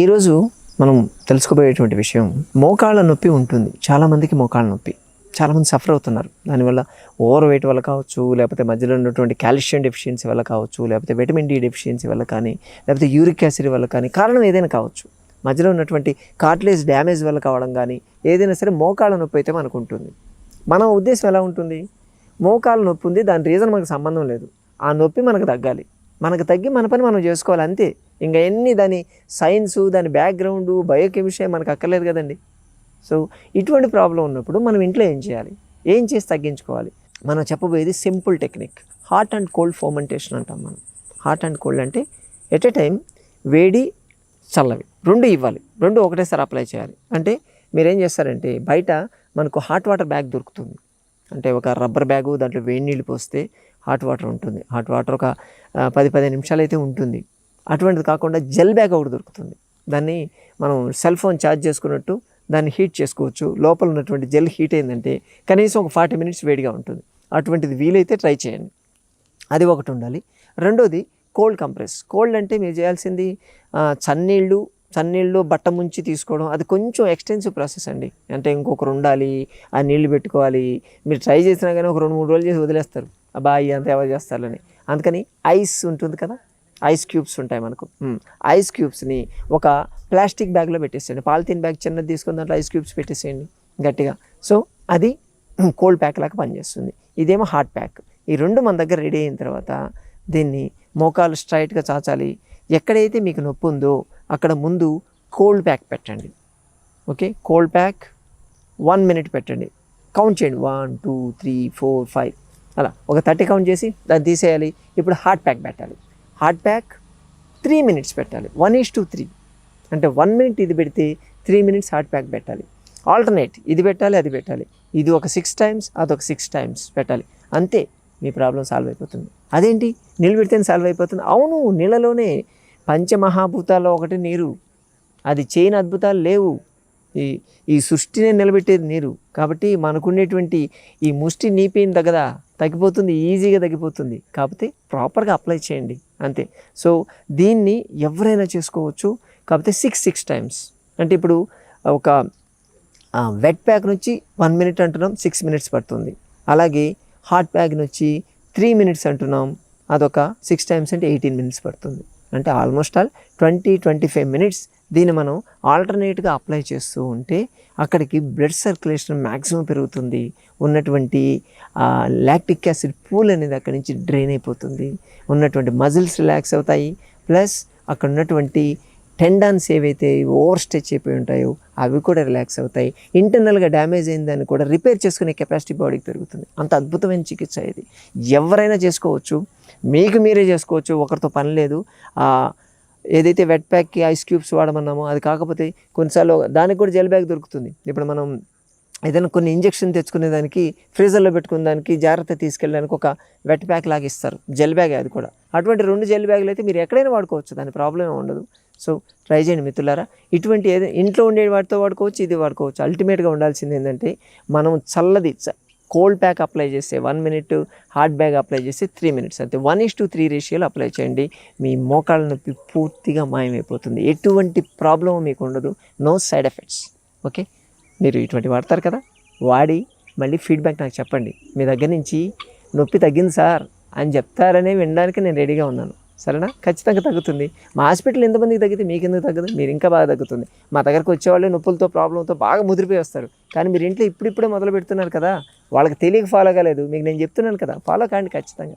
ఈరోజు మనం తెలుసుకోబోయేటువంటి విషయం మోకాళ్ళ నొప్పి ఉంటుంది. చాలామందికి మోకాళ్ళ నొప్పి. చాలామంది సఫర్ అవుతున్నారు. దానివల్ల ఓవర్ వెయిట్ వల్ల కావచ్చు లేకపోతే మధ్యలో ఉన్నటువంటి కాల్షియం డెఫిషియన్సీ వల్ల కావచ్చు లేకపోతే విటమిన్ డి డెఫిషియన్సీ వల్ల కానీ లేకపోతే యూరిక్ యాసిడ్ వల్ల కానీ కారణం ఏదైనా కావచ్చు. మధ్యలో ఉన్నటువంటి కార్ట్లేజ్ డ్యామేజ్ వల్ల కావడం కానీ ఏదైనా సరే మోకాళ్ళ నొప్పి అయితే మనకు ఉంటుంది. మన ఉద్దేశం ఎలా ఉంటుంది? మోకాళ్ళ నొప్పి ఉంది దాని రీజన్ మనకు సంబంధం లేదు. ఆ నొప్పి మనకు తగ్గాలి. మనకు తగ్గి మన పని మనం చేసుకోవాలి అంతే. ఇంకా ఎన్ని దాని సైన్సు దాని బ్యాక్గ్రౌండ్ బయోకెమిస్ట్రీ మనకు అక్కర్లేదు కదండి. సో ఇటువంటి ప్రాబ్లం ఉన్నప్పుడు మనం ఇంట్లో ఏం చేయాలి? ఏం చేసి తగ్గించుకోవాలి? మనం చెప్పబోయేది simple technique. Hot and cold fomentation అంటాం మనం. హాట్ అండ్ కోల్డ్ అంటే ఎట్ ఎ టైం వేడి చల్లవి. రెండు ఇవ్వాలి. రెండు ఒకటేసారి అప్లై చేయాలి. అంటే మీరేం చేస్తారంటే బయట మనకు హాట్ వాటర్ బ్యాగ్ దొరుకుతుంది. అంటే ఒక రబ్బర్ బ్యాగు దాంట్లో వేడి నీళ్ళు పోస్తే హాట్ వాటర్ ఉంటుంది. హాట్ వాటర్ ఒక పది పదిహేను నిమిషాలు అయితే ఉంటుంది. అటువంటిది కాకుండా జెల్ బ్యాగ్ ఒకటి దొరుకుతుంది. దాన్ని మనం సెల్ ఫోన్ ఛార్జ్ చేసుకున్నట్టు దాన్ని హీట్ చేసుకోవచ్చు. లోపల ఉన్నటువంటి జెల్ హీట్ అయిందంటే కనీసం ఒక ఫార్టీ మినిట్స్ వేడిగా ఉంటుంది. అటువంటిది వీలైతే ట్రై చేయండి. అది ఒకటి ఉండాలి. రెండోది కోల్డ్ కంప్రెస్. కోల్డ్ అంటే మీరు చేయాల్సింది చన్నీళ్ళు చన్నీళ్ళు బట్ట ముంచి తీసుకోవడం. అది కొంచెం ఎక్స్టెన్సివ్ ప్రాసెస్ అండి. అంటే ఇంకొకరు ఉండాలి ఆ నీళ్ళు పెట్టుకోవాలి. మీరు ట్రై చేసినా కానీ ఒక రెండు మూడు రోజులు చేసి వదిలేస్తారు. అబ్బా అంతా ఎవరు చేస్తారని. అందుకని ఐస్ ఉంటుంది కదా ఐస్ క్యూబ్స్ ఉంటాయి మనకు. మ్, ఐస్ క్యూబ్స్ని ఒక ప్లాస్టిక్ బ్యాగ్లో పెట్టేసేయండి. పాలిథిన్ బ్యాగ్ చిన్నది తీసుకుని దాంట్లో ఐస్ క్యూబ్స్ పెట్టేసేయండి గట్టిగా. సో అది కోల్డ్ ప్యాక్ లాగా పనిచేస్తుంది. ఇదేమో హాట్ ప్యాక్. ఈ రెండు మన దగ్గర రెడీ అయిన తర్వాత దీన్ని మోకాలు స్ట్రైట్గా చాచాలి. ఎక్కడైతే మీకు నొప్పి ఉందో అక్కడ ముందు కోల్డ్ ప్యాక్ పెట్టండి. Okay? Cold pack one minute పెట్టండి. కౌంట్ చేయండి. One two three four five. అలా. ఒక థర్టీ కౌంట్ చేసి దాన్ని తీసేయాలి. ఇప్పుడు హాట్ ప్యాక్ పెట్టాలి. హార్ట్ ప్యాక్ త్రీ మినిట్స్ పెట్టాలి. One is to three. అంటే వన్ మినిట్ ఇది పెడితే త్రీ మినిట్స్ హార్ట్ ప్యాక్ పెట్టాలి. ఆల్టర్నేట్ ఇది పెట్టాలి అది పెట్టాలి. ఇది ఒక సిక్స్ టైమ్స్ అదొక సిక్స్ టైమ్స్ పెట్టాలి. అంతే మీ ప్రాబ్లం సాల్వ్ అయిపోతుంది. అదేంటి? నీళ్ళు సాల్వ్ అయిపోతుంది. అవును నీళ్ళలోనే పంచమహాభూతాల్లో ఒకటి నీరు. అది చేయని అద్భుతాలు లేవు. ఈ ఈ సృష్టిని నిలబెట్టేది నీరు. కాబట్టి మనకుండేటువంటి ఈ ముష్టి నీ దగ్గర తగ్గదా తగ్గిపోతుంది ఈజీగా తగ్గిపోతుంది. కాకపోతే ప్రాపర్గా అప్లై చేయండి. అంతే. సో దీన్ని ఎవరైనా చేసుకోవచ్చు. కాకపోతే సిక్స్ సిక్స్ టైమ్స్ అంటే ఇప్పుడు ఒక వెట్ ప్యాక్ నుంచి వన్ మినిట్ అంటున్నాం సిక్స్ మినిట్స్ పడుతుంది. అలాగే హాట్ ప్యాక్ నుంచి త్రీ మినిట్స్ అంటున్నాం అదొక సిక్స్ టైమ్స్ అంటే ఎయిటీన్ మినిట్స్ పడుతుంది. అంటే almost all twenty twenty five minutes దీన్ని మనం ఆల్టర్నేట్గా అప్లై చేస్తూ ఉంటే అక్కడికి బ్లడ్ సర్క్యులేషన్ మ్యాక్సిమం పెరుగుతుంది. ఉన్నటువంటి లాక్టిక్ యాసిడ్ పూల్ అనేది అక్కడి నుంచి డ్రైన్ అయిపోతుంది. ఉన్నటువంటి మజిల్స్ రిలాక్స్ అవుతాయి. ప్లస్ అక్కడ ఉన్నటువంటి టెండాన్స్ ఏవైతే ఓవర్ స్ట్రెచ్ అయిపోయి ఉంటాయో అవి కూడా రిలాక్స్ అవుతాయి. ఇంటర్నల్గా డ్యామేజ్ అయిందని కూడా రిపేర్ చేసుకునే కెపాసిటీ బాడీకి పెరుగుతుంది. అంత అద్భుతమైన చికిత్స ఇది. ఎవరైనా చేసుకోవచ్చు. మీకు మీరే చేసుకోవచ్చు ఒకరితో పని లేదు. ఏదైతే వెట్ ప్యాక్కి ఐస్ క్యూబ్స్ వాడమన్నామో అది కాకపోతే కొన్నిసార్లు దానికి కూడా జెల్ బ్యాగ్ దొరుకుతుంది. ఇప్పుడు మనం ఏదైనా కొన్ని ఇంజెక్షన్ తెచ్చుకునే దానికి ఫ్రీజర్లో పెట్టుకునే దానికి జాగ్రత్త తీసుకెళ్ళడానికి ఒక వెట్ ప్యాక్ లాగా ఇస్తారు. జెల్ బ్యాగ్ అది కూడా. అటువంటి రెండు జెల్ బ్యాగులు అయితే మీరు ఎక్కడైనా వాడుకోవచ్చు దాని ప్రాబ్లం ఉండదు. సో ట్రై చేయండి మిత్రులారా. ఇటువంటి ఏదైనా ఇంట్లో ఉండే వాటితో వాడుకోవచ్చు ఇది వాడుకోవచ్చు. అల్టిమేట్గా ఉండాల్సింది ఏంటంటే మనం చల్లది కోల్డ్ ప్యాక్ అప్లై చేస్తే one minute hot bag apply చేస్తే త్రీ మినిట్స్ అంతే. వన్ ఇస్ టు త్రీ రేషియోలో అప్లై చేయండి. మీ మోకాళ్ళ నొప్పి పూర్తిగా మాయమైపోతుంది. ఎటువంటి ప్రాబ్లం మీకు ఉండదు. నో సైడ్ ఎఫెక్ట్స్ ఓకే మీరు ఇటువంటి వాడతారు కదా? వాడి మళ్ళీ ఫీడ్బ్యాక్ నాకు చెప్పండి. మీ దగ్గర నుంచి నొప్పి తగ్గింది సార్ అని చెప్తారనే వినడానికి నేను రెడీగా ఉన్నాను. సరేనా? ఖచ్చితంగా తగ్గుతుంది. మా హాస్పిటల్ ఎంతమందికి తగ్గితే మీకు ఎందుకు తగ్గదు? మీరు ఇంకా బాగా తగ్గుతుంది. మా దగ్గరకు వచ్చేవాళ్ళు నొప్పులతో ప్రాబ్లంతో బాగా ముదిరిపోయి వస్తారు. కానీ మీరు ఇంట్లో ఇప్పుడిప్పుడే మొదలు పెడుతున్నారు కదా వాళ్ళకి తెలియక ఫాలో కాలేదు. మీకు నేను చెప్తున్నాను కదా ఫాలో కాండి ఖచ్చితంగా.